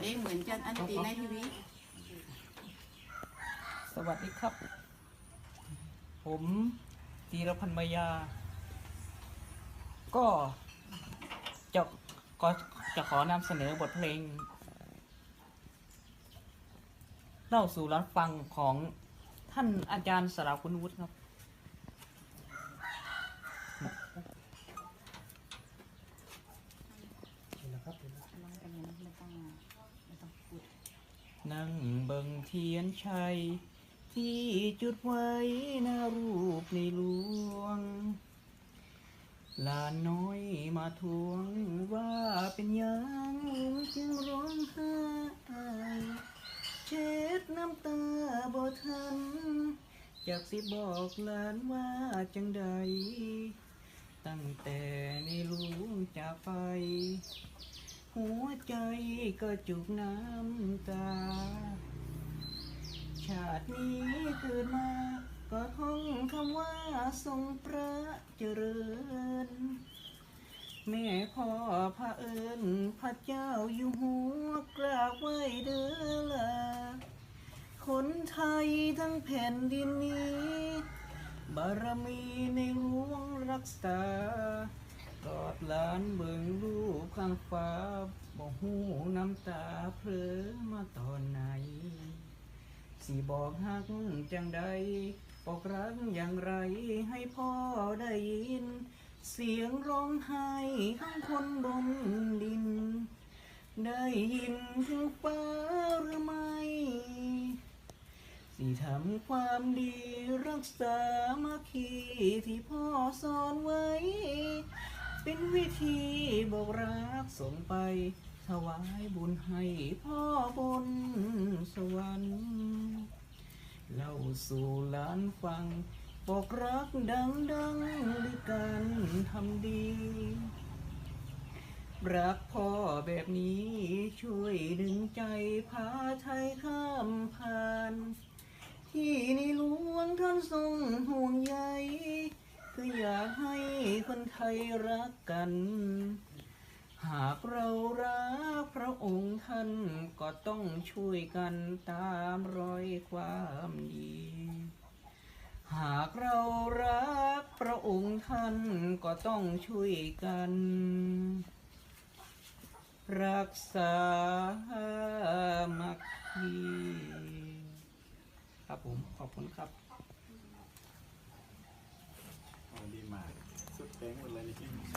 ตัวเองเหมือนกันอันตีในทีวีสวัสดีครับ ผมจีรพันธ์มายา ก็จะก็จะขอนำเสนอบทเพลงเล่าสู่รับฟังของท่านอาจารย์สราคุณวุฒิครับนั่ งเบิ่งเทียนชัย ที่จุดไว้หน้ารูปในหลวงหลานน้อยมาทวงว่าเป็นยังจึงร้องไห้เช็ดน้ำตาบ่ทันอยากสิบอกหลานว่าจังใด ตั้งแต่ในหลวงจากไป หัวใจก็จุกน้ำตา ชาตินี้เกิดมา ก็ท่องคำว่าทรงพระเจริญ แม่พ่อพระเอิญพระเจ้าอยู่หัวกราบไหว้เด้อละคนไทยทั้งแผ่นดินนี้ บารมีในหลวงรักษา กอดหลานเบิ่งลูกข้างฟ้าบ่หูน้ำตาเพลอมาตอนไหนสิบอกฮักจังใดบอกรักอย่างไรให้พ่อได้ยิน เสียงร้องไห้ของคนบนดิน ได้ยินถึงฟ้าหรือไม่สิทำความดีรักษามาคีที่พ่อสอนไว้ เป็นวิธีบอกรักส่งไป ถวายบุญให้พ่อบนสวรรค์เล่าสู่หลานฟัง บอกรักดังดังด้วยการทำดี รักพ่อแบบนี้ช่วยดึงใจพาไทยข้ามผ่าน ที่ในหลวงท่านทรงห่วงใย คนไทยรักกัน หากเรารักพระองค์ท่านก็ต้องช่วยกันตามรอยความดี หากเรารักพระองค์ท่านก็ต้องช่วยกัน รักษามัคคีครับผมขอบคุณครับดีมาก สุดเ